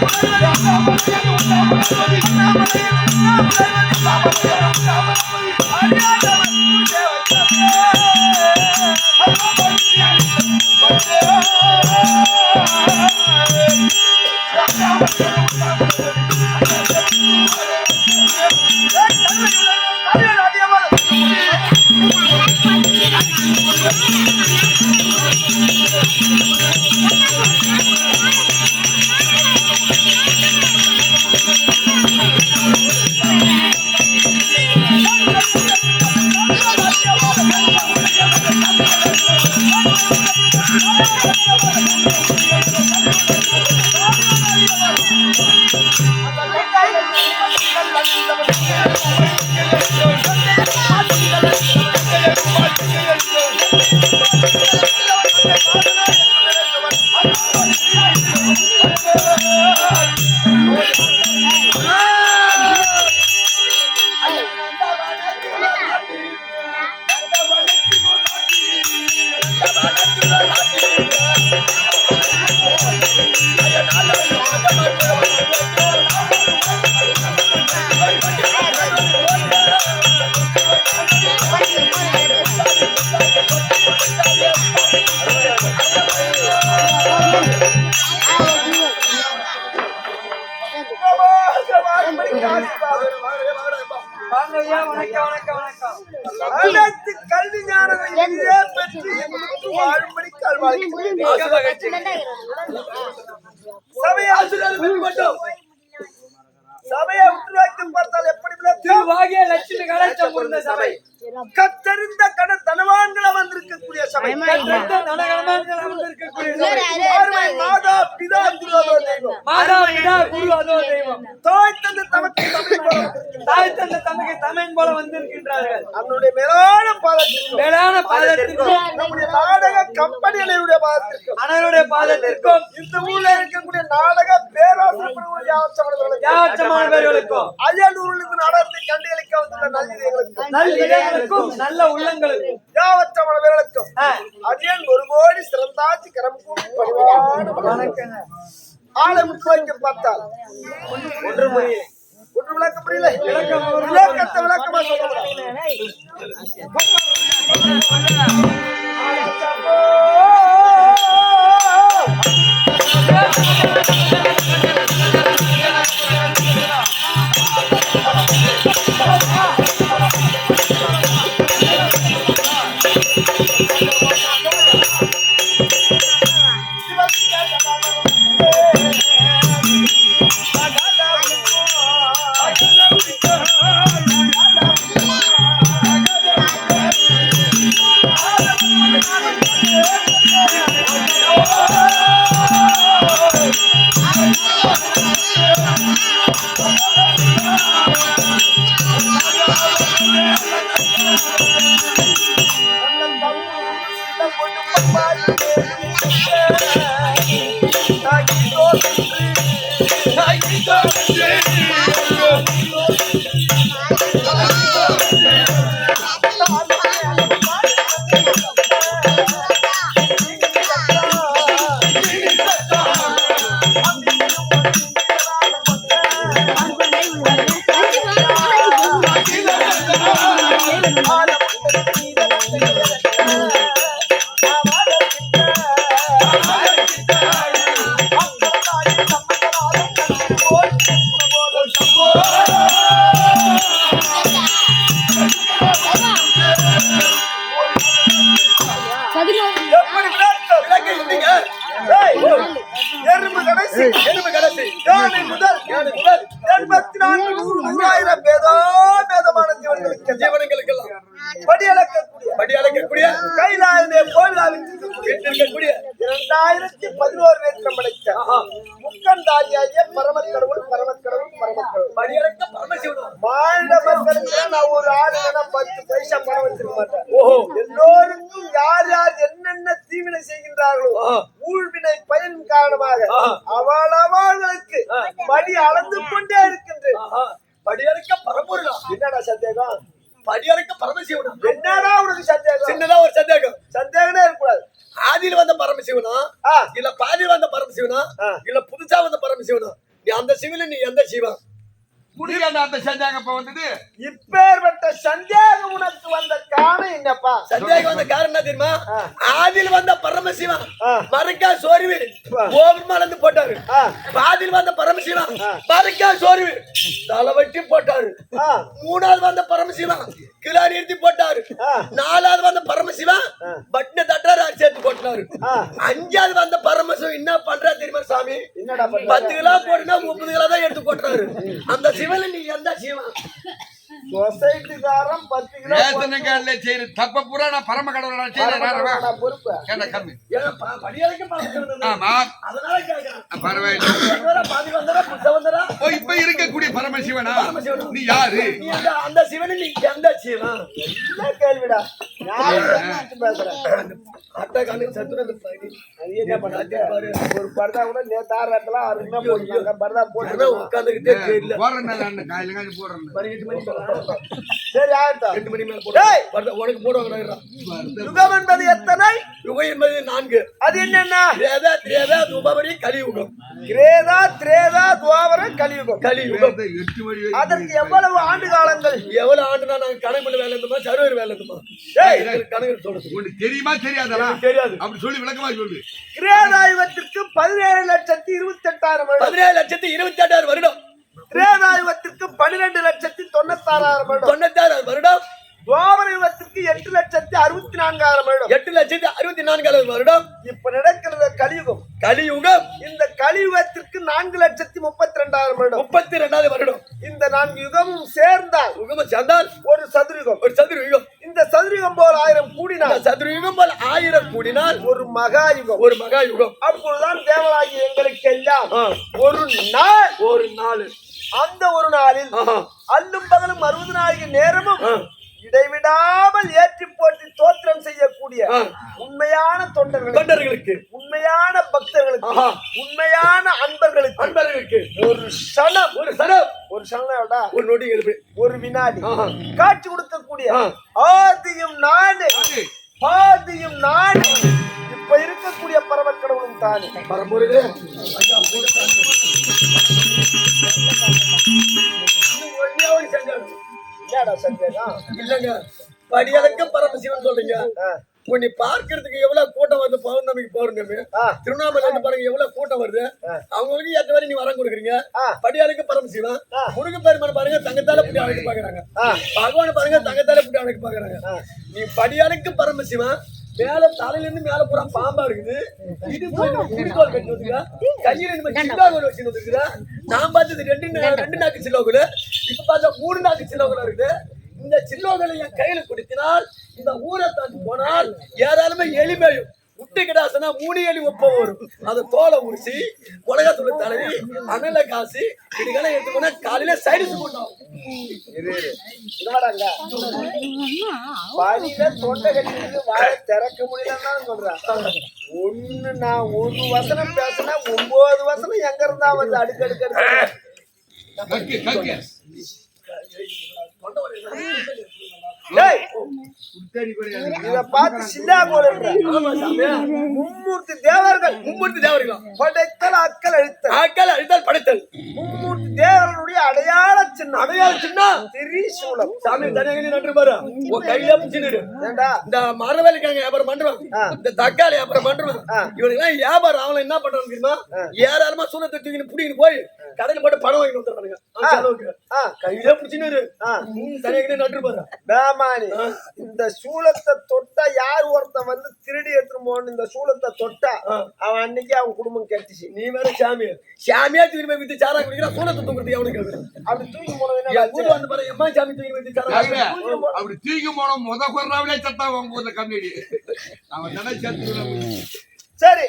I'm அனைத்து கல்வி ஞானங்களையே பெற்று எங்களுக்கு வாழும்படி கல்வாய்க்கிறேன். சபையை சபையை உற்று வைத்து பார்த்தால் எப்படி? திருவாகிய லட்சுமி கடாட்சம் கொண்ட சபை. கத்தறிந்த கட தனவான்கள் வந்திருக்கக்கூடிய சபை. மாதா பிதா குருவதோ தெய்வம். மாதா பிதா குரு அதோ தெய்வம். தாய் தந்த தமக்கு தமிழ் போல தாய் தந்த தமக்கு தமிழ் போல வந்திருக்கின்றார்கள். நம்முடைய மேலான பாதத்திற்கும் மேலான பாதத்திற்கும் நம்முடைய நாடக கம்பெனிகளுடைய பாதத்திற்கும் அனருடைய பாதத்திற்கும் இந்த ஊர்ல இருக்கக்கூடிய நாடக பேராசிரியர்களுடைய யாவச்சவர்களுக்கும் யாச்சமானவர்களுக்கும் அயலூரில் இருந்து நடந்து கண்டுகளிக்க வந்துள்ள நல்லிதயங்களுக்கும் நல் இதயங்களுக்கும் நல்ல உள்ளங்களுக்கும் யாவச்சவர்களுக்கும் ஆ, அடியன் ஒரு கோடி சிறந்தாச்சு கரம் கூடி பணிவான வணக்கங்க. ஆளை முற்று வைக்க பார்த்தால். ஒன்று புரியல. ஒன்று விளக்க புரியல. விளக்கம் விளக்கத்தை விளக்கமா சொல்ல முதல் முதல் எண்பத்தி நான்கு நூறு நூறாயிரம் பேதோ பேதமான ஜீவன்களுக்கு ஜீவனங்களுக்கெல்லாம் படி அளக்கக்கூடிய படி அளக்கக்கூடிய கைலாயமே கோவிலாவில் இருக்கக்கூடிய இரண்டாயிரத்தி பதினோரு நேற்றம் படைத்த முக்கந்தாரியாகிய பரமக்கடவுள் பரமக்கடவுள் என்னடா சந்தேகம்? படியறக்க பரமசிவனா என்னடா உனக்கு சந்தேகம்? சின்னதா ஒரு சந்தேகம். சந்தேகமே இருக்கக்கூடாது. ஆதியில் வந்த பரமசிவனா. இல்ல பாதியில் வந்த பரமசிவனா. இல்ல புதுசா வந்த பரமசிவனா நீ அந்த சிவன நீ எந்த சிவன் நாட்டை செஞ்சாங்க இப்ப வந்தது இப்பேற்பட்ட சந்தேகம் உனக்கு வந்த காரணம் என்னப்பா சந்தேகம் வந்த காரணம் என்ன தெரியுமா ஆ. ஆதியில் வந்த பரமசிவன். மறுக்கா சோர்வு ஆ. ஓவர் மலர்ந்து போட்டாரு ஆ. பாதியில் வந்த பரமசிவன். மறுக்கா சோர்வு தலை வெட்டி போட்டாரு மூணாவது வந்த பரமசிவன் கிலோ நிறுத்தி போட்டாரு. நாலாவது வந்த பரமசிவன் ஆ. பட்டின ஆ. அஞ்சாவது வந்த பரமசிவன் என்ன பண்றா தெரியுமா சாமி? பத்து கிலோ போடுனா முப்பது கிலோ தான் எடுத்து போட்டுறாரு அந்த சிவன் நீ எந்த சிவன்? சொசைட்டிக்காரன் பத்து கிலோ கார்டுல செய்யற? தப்ப பூரா நான் பரம கடவுளா செய்யறேன். பொறுப்பு. கம்மி. ஆமா. அதனால பரவாயில்ல. பாதி வந்தரா, புதுசா வந்தரா? ஓ இப்ப இருக்கக்கூடிய பரமசிவனா? பரமசிவன். நீ யாரு? நீ அந்த அந்த சிவனை நீ எந்த சிவன்? என்ன கேள்விடா? அட்டை பண்ணாது ஒரு பர்தா கூட நேத்து ஆறு இடத்துல அருமையா பர்தா போட்டு உட்கார்ந்துகிட்டே தெரியல. காலையில காலையில. சரி ஆகட்டும் எட்டு மணி மேல உனக்கு போடுவாங்க யுகம் என்பது எத்தனை? யுகம் என்பது நான்கு. அது என்னன்னா? திரேதா திரேதா துபாபரி கலியுகம். கிரேதா திரேதா துவாபர கலியுகம். கலியுகம். அதற்கு எவ்வளவு ஆண்டு காலங்கள்? எவ்வளவு ஆண்டுனா நாங்க கணக்கு பண்ண வேலை இருந்தோமா சர்வர் வேலை இருந்தோமா தெரியுமா தெரியாதா தெரியாது. அப்படி சொல்லி விளக்கமா சொல்லு. பதினேழு லட்சத்தி இருபத்தி எட்டாயிரம் வருடம். பதினேழு லட்சத்தி இருபத்தி எட்டாயிரம் வருடம். திரேதாயுகத்திற்கு பன்னிரெண்டு லட்சத்தி தொண்ணூத்தாறாயிரம் வருடம். தொண்ணூத்தாயிரம் வருடம். துவாபர யுகத்திற்கு எட்டு லட்சத்தி அறுபத்தி நான்காயிரம் வருடம். எட்டு லட்சத்தி அறுபத்தி நான்காயிரம் வருடம். இப்ப நடக்கிறது கலியுகம். கலியுகம். இந்த கலியுகத்திற்கு நான்கு லட்சத்தி முப்பத்தி ரெண்டாயிரம் வருடம். முப்பத்தி ரெண்டாவது வருடம். இந்த நான்கு யுகமும் சேர்ந்தால் யுகம் சேர்ந்தால் ஒரு சதுரயுகம் ஒரு சதுர யுகம் இந்த சதுரயுகம் போல் ஆயிரம் கூடினால் சதுர யுகம் போல் ஆயிரம் கூடினால் ஒரு மகா யுகம் ஒரு மகா யுகம் அப்பொழுதுதான் தேவராகி எங்களுக்கெல்லாம் ஆ. ஒரு நாள். ஒரு நாள். அந்த ஒரு நாளில். அல்லும் பகலும் அறுபது நாளைக்கு நேரமும். இடைவிடாமல் ஏற்றி போற்றி தோத்திரம் செய்யக்கூடிய. உண்மையான தொண்டர்களுக்கு தொண்டர்களுக்கு. உண்மையான பக்தர்களுக்கு. உண்மையான அன்பர்களுக்கு அன்பர்களுக்கு. ஒரு சனம். ஒரு சரம் ஒரு சனம்டா ஒரு நொடி ஒரு வினாடி. காட்சி கொடுக்கக்கூடிய. ஆதியும் நானே. ஆதியும் நானே. இப்ப இருக்கக்கூடிய பரமக்கடவுளும் தானே. பரம்பொருளே. என்னடா சந்தேகம் இல்லங்க. படியளக்க பரமசிவன் சொல்றீங்க. உன்னை பார்க்கறதுக்கு எவ்வளவு கூட்டம் வருது? பௌர்ணமிக்கு பௌர்ணமி. திருவண்ணாமலை வந்து பாருங்க எவ்வளவு கூட்டம் வருது? அவங்களுக்கு ஏற்ற மாதிரி நீ வரம் கொடுக்குறீங்க. படியாளுக்கு பரமசிவன் ஆ. முருக பெருமான் பாருங்க தங்கத்தால புட்டி அழைக்க பாக்குறாங்க. பகவான் பாருங்க தங்கத்தால புட்டி அழைக்க பாக்குறாங்க நீ படியாளுக்கு பரமசிவன் மேல தலையில இருந்து மேல பூரா பாம்பா இருக்குது. இது குடிக்கோல் கட்டி வந்துருக்கா கையில நம்ம சில்லாகோல் வச்சு வந்துருக்குதா? நான் பார்த்தது ரெண்டு ரெண்டு நாக்கு சில்லோகுல இப்ப பார்த்தா மூணு நாக்கு சில்லோகுல இருக்குது. இந்த சில்லோகளை என் கையில கொடுத்தினால் இந்த ஊரை தாண்டி போனால் ஏதாலுமே எளிமையும் முட்டை கிடாசனா மூணு எலி ஒப்பம் வரும் அதை தோலை உரிச்சு உலகத்துல தடவி அனல காசு இதுக்கெல்லாம் எடுத்துக்கோனா காலையில சைடுஸ் வாடாங்க பாதியில தொண்டை கட்டிட்டு வாயை திறக்க முடியலன்னு சொல்றேன். ஒண்ணு நான் ஒரு வசனம் பேசினா ஒன்பது வசனம் எங்க இருந்தா வந்து அடுக்கு அடுக்கு மும்மூர்த்தி தேவர்கள் மும்மூர்த்தி தேவர்கள். படைத்தல் அக்கல் அழித்தல். அழித்தல் படைத்தல். மும்மூர்த்தி தேவர்களுடைய அடையாள சின்னம். அடையாள சின்ன திரிசூலம். சாமி தனியாக நன்று பாரு. உன் கையில பிடிச்சிரு இந்த மரவேலிக்காங்க வியாபாரம் பண்றோம் ஆ. இந்த தக்காளி வியாபாரம் பண்றோம் ஆ. இவனுக்கு எல்லாம் வியாபாரம் அவன் என்ன பண்றாங்க தெரியுமா? ஏராளமா சூழத்தை தூக்கின்னு புடிக்கின்னு போய் கடையில போட்டு பணம் வாங்கிட்டு. ஆ. கையில பிடிச்சின்னு. தனியாக நன்று பாரு. பேமானி இந்த சூலத்தை தொட்டா யார் ஒருத்தன் வந்து திருடி எடுத்துட்டு போகணும் இந்த சூலத்தை தொட்டா அவன் அன்னைக்கு அவன் குடும்பம் கெட்டுச்சு. நீ வேற சாமி சாமியா தூக்கி போய் வித்து சாரா குடிக்கிறா சூழத்தை தூக்குறது அவனுக்கு அது. அப்படி தூக்கி போனது வந்து பாரு எம்மா சாமி தூக்கி வித்து சாரா. அப்படி தூக்கி போன முத குறாவிலே சத்தா உங்க ஊர்ல கம்யூனிட்டி அவன் தானே சேர்த்து சரி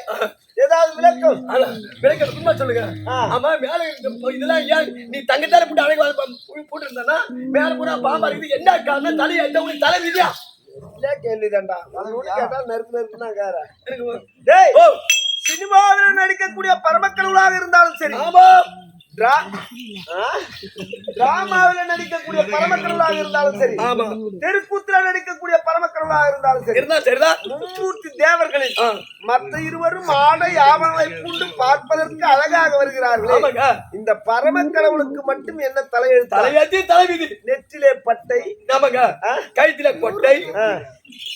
ஏதாவது விளக்கம். ஆனா, விளக்க சும்மா சொல்லுங்க. ஆமா மேல இதெல்லாம் ஏன் நீ தங்கத்தால போட்டு அழகு போட்டு இருந்தானா மேல பூரா பாம்பா இருக்குது என்ன காரணம்? தலையை எட்ட உனக்கு தலை விதியா? இல்ல கேள்விதான்டா. கேட்டா நெருப்பு நெருப்புனா ஓ. சினிமாவில் நடிக்கக்கூடிய பரமக்கடவுளாக இருந்தாலும் சரி. ஆமா? டிராமாவில நடிக்கக்கூடிய பரமக்கடலாக இருந்தாலும் சரி ஆமா. தெருக்கூத்துல நடிக்கக்கூடிய பரமக்கடலாக இருந்தாலும் சரி இருந்தா சரிதான். மும்மூர்த்தி தேவர்களில் மற்ற இருவரும் ஆடை ஆவணங்களை பூண்டு பார்ப்பதற்கு அழகாக வருகிறார்கள். இந்த பரம கடவுளுக்கு மட்டும் என்ன தலையெழுத்து? தலையாத்தி தலைவிதி. நெற்றிலே பட்டை. ஆமாங்க. கழுத்துல கொட்டை.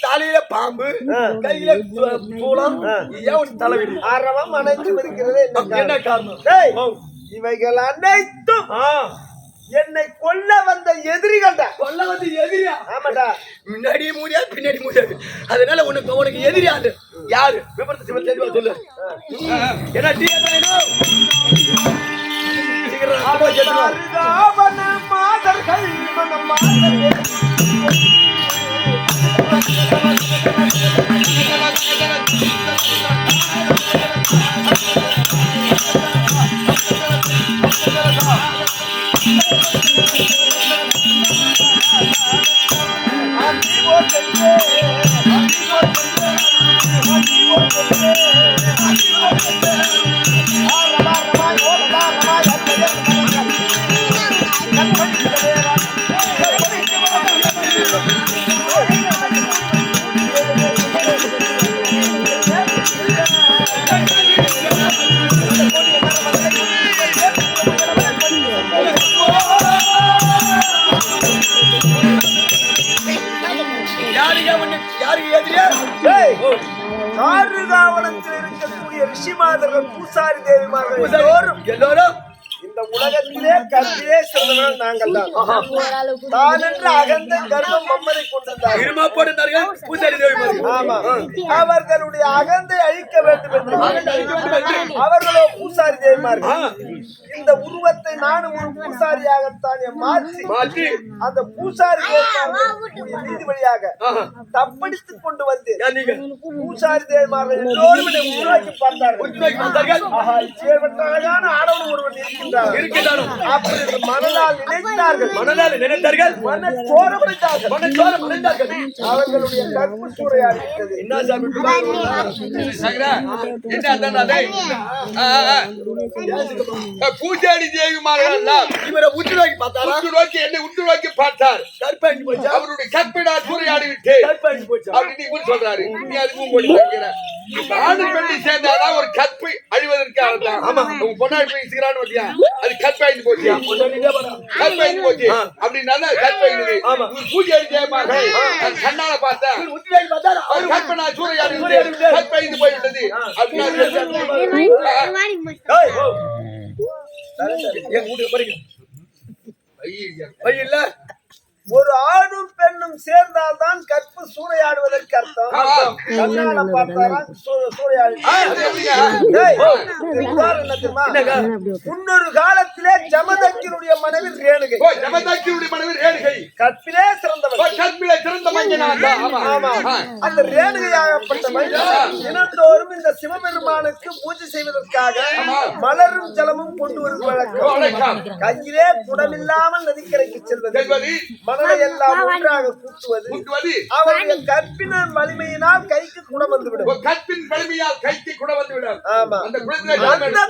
தலையில பாம்பு. கையில தூளம் ஏன் தலைவிதி? ஆரவம் அனைத்தும் இருக்கிறது. என்ன காரணம்? இவைகள் அனைத்தும் என்னை கொல்ல வந்த எதிரிகள்டா. கொல்ல வந்து எதிரியா? ஆமாடா. முன்னாடி மூடியா பின்னாடி மூடியாது அதனால உனக்கு உனக்கு எதிரி யாரு யாரு? விபரத்தை சிவன் தெளிவா சொல்லு. என்ன டீ மாதர்கள் மனம் மாதர்கள். ரிஷிமாதர்கள் பூசாரி தேவிமார்கள் எல்லோரும் எல்லோரும் இந்த உலகத்திலே கல்வியே சிறந்தவர்கள் நாங்கள் தான் என்று அகந்த கர்வம் மம்மதை கொண்டிருந்தார்கள். பூசாரி தேவி ஆமா. அவர்களுடைய அகந்தை அழிக்க வேண்டும் என்று. அவர்களோ பூசாரி தேவிமார்கள் இந்த உருவத்தை நானும் ஒரு பூசாரியாகத்தான் மாற்றி மாற்றி. அந்த பூசாரி நீதி வழியாக. தப்படித்துக் கொண்டு வந்து யார் நீங்க பூசாரி தேவிமார்கள் எல்லோரும் உருவாக்கி பார்த்தார்கள். ஆடவன் ஒருவன் இருக்கின்றான். இருக்கின்றானோ அப்படி மனதால் நினைத்தார்கள். மனதால் நினைத்தார்கள். மனச்சோர அவர்களுடைய கற்பு என்ன சாமி. பூஜாரி தேவிமார்கள் இவரை உற்று நோக்கி பார்த்தாரா? உற்று நோக்கி என்னை உற்று நோக்கி பார்த்தார். கற்பாண்டி போச்சா? அவருடைய கற்பிடா சூறையாடி விட்டு கற்பாண்டி போச்சா அப்படின்னு சொல்றாரு. நீ அதுக்கும் போட்டு ஆணு பெண்ணை சேர்ந்தாதான் ஒரு கற்பை அழிவதற்காக தான் ஆமா உங்க பொண்ணாடி போய் சிக்கிறான்னு பாத்தியா அது கற்பாய்ந்து போச்சு. அப்படின்னா கற்பாய்ந்து ஆமா. பூஜாரி தேவிமாக கண்ணால பார்த்தா உற்று நோக்கி பார்த்தாரா அவர் கற்பனா சூறையாடி கற்பாய்ந்து போய்விட்டது. அப்படின்னா ஒரு ஆணும் பெண்ணும் சேர்ந்தால்தான் கற்பு சூறையாடுவதற்கு அர்த்தம். கண்ணால பார்த்தாரா சூ- சூறையாடி ஆ, அது எப்படிங்க? டேய், இதுக்கு உதாரணம் என்ன தெரியுமா? முன்னொரு காலத்திலே ஜமதக்கினுடைய மனைவி ரேணுகை. ஓ, ஜமதாக்கியுடைய மனைவி ரேணுகை. கற்பிலே சிறந்தவர் கற்பிலே சிறந்த. அந்த ரேணுகையாகப்பட்டவள் தினந்தோறும் இந்த சிவபெருமானுக்கு பூஜை செய்வதற்காக. மலரும் ஜலமும் கொண்டு வருவது ஓ, வழக்கம். கையிலே குடமில்லாமல் நதிக்கரைக்கு செல்வது. செல்வதி, மணலை எல்லாம் ஒன்றாக கூட்டுவது கூட்டுவதி, அவருடைய கற்பினர் வலிமையினால் கைக்கு குடம் ஓ, வந்துவிடும் கற்பின் வலிமையால் கைக்கு கூட வந்துவிடும். ஆமா அந்த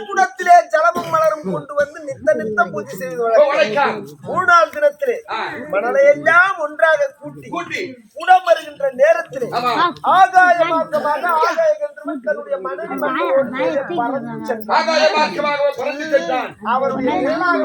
குடத்திலே ஜலமும் மலரும் கொண்டு வந்து நித்த நித்த பூஜை செய்வது ஓ, வழக்கம் வணக்கம். மூணு நாள் தினத்திலே. மணலை எல்லாம் ஒன்றாக கூட்டி கூட்டி, குடம் வருகின்ற நேரத்திலே. ஆகாய மார்க்கமாக ஆகாய கந்தர்வன் தன்னுடைய மனைவி மக்களோடு மேலே பறந்து சென்றார். ஆகாய மார்க்கமாக பறந்து சென்றான். அவருடைய நிழலாக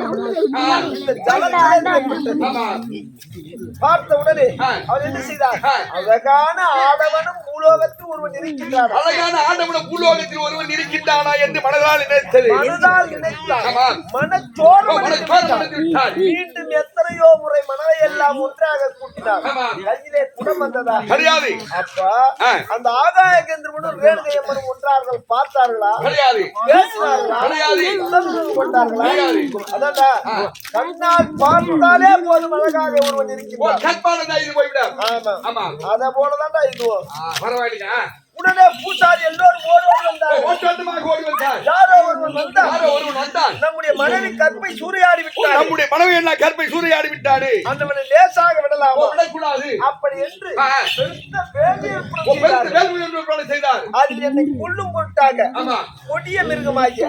ஆ. அவர் என்ன செய்தார். அழகான ஆடவனும் பூலோகத்தில் ஒருவன் இருக்கின்றார் அழகான ஆண்டவன பூலோகத்தில் ஒருவன் இருக்கின்றானா என்று மனதால் நினைத்தது மனதால் நினைத்தார் விட்டார். மீண்டும் எத்தனையோ முறை மனதை எல்லாம் ஒன்றாக கூட்டினார். கையிலே குடம் வந்ததா? கிடையாது அப்பா. அந்த ஆகாய கேந்திரமும் ரேணுகையம்மனும் ஒன்றார்கள் பார்த்தார்களா? கொண்டார்களா. அதான்டா கண்ணால் பார்த்தாலே போதும் அழகாக ஒருவன் ஆமா. ஆமா. அத போலதான்டா இதுவும். ஆ, பரவாயில்லைங்க உடனே பூசாரி எல்லோரும் ஓடி வந்தார் ஓட்டோட்டமாக ஓடி வந்தார். யாரோ ஒருவன் வந்தார் யாரோ ஒருவன் வந்தான். நம்முடைய மனைவி கற்பை சூறையாடி விட்டார் நம்முடைய மனைவி என்ன கற்பை சூறையாடி விட்டாரு அந்தவனை லேசாக விடலாமா? விடக்கூடாது அப்படி என்று. பெருத்த வேலையை செய்தார். அதில் என்னை கொல்லும் பொருட்டாக கொடிய மிருகமாகிய.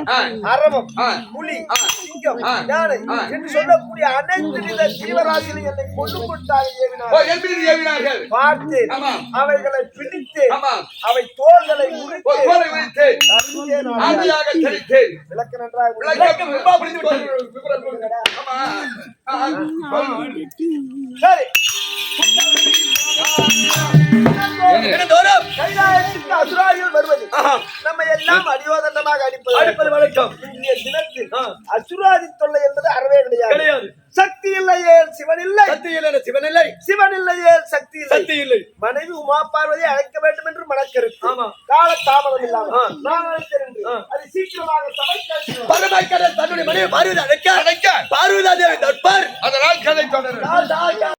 அரவம். புலி. சிங்கம். யானை. என்று சொல்லக்கூடிய அனைத்து வித ஜீவராசிகளை என்னை கொல்லும் பொருட்டாக ஏவினார் ஏவினார்கள். பார்த்தேன். அவைகளை பிடித்து ஆமா அவை தோள்களை உரித்து ஆதியாக தெளித்தேன் விளக்க நன்றாக விளக்கம் புரிந்து விட்டது. விவரம் அசுராரிகள் வருவது. நம்ம எல்லாம் அடியோதண்டமாக அடிப்பது. அடிப்பது வழக்கம். இன்றைய தினத்தில். அசுராதி தொல்லை என்பது அறவே கிடையாது. சக்தி இல்லையே சிவன் இல்லை சக்தி இல்லை சிவன் இல்லை சிவன் இல்லையே சக்தி இல்லை? சக்தி இல்லை. மனைவி உமா பார்வதி அழைக்க வேண்டும் என்று மனக்கருத்து. ஆமா. கால தாமதம் இல்லாமல். அது சீக்கிரமாக பரமாய்க்கடல் தன்னுடைய மனைவி பார்வதி அழைக்க. அழைக்க. பார்வதா தேவி தட்பார் அதனால் கதை அழைத்து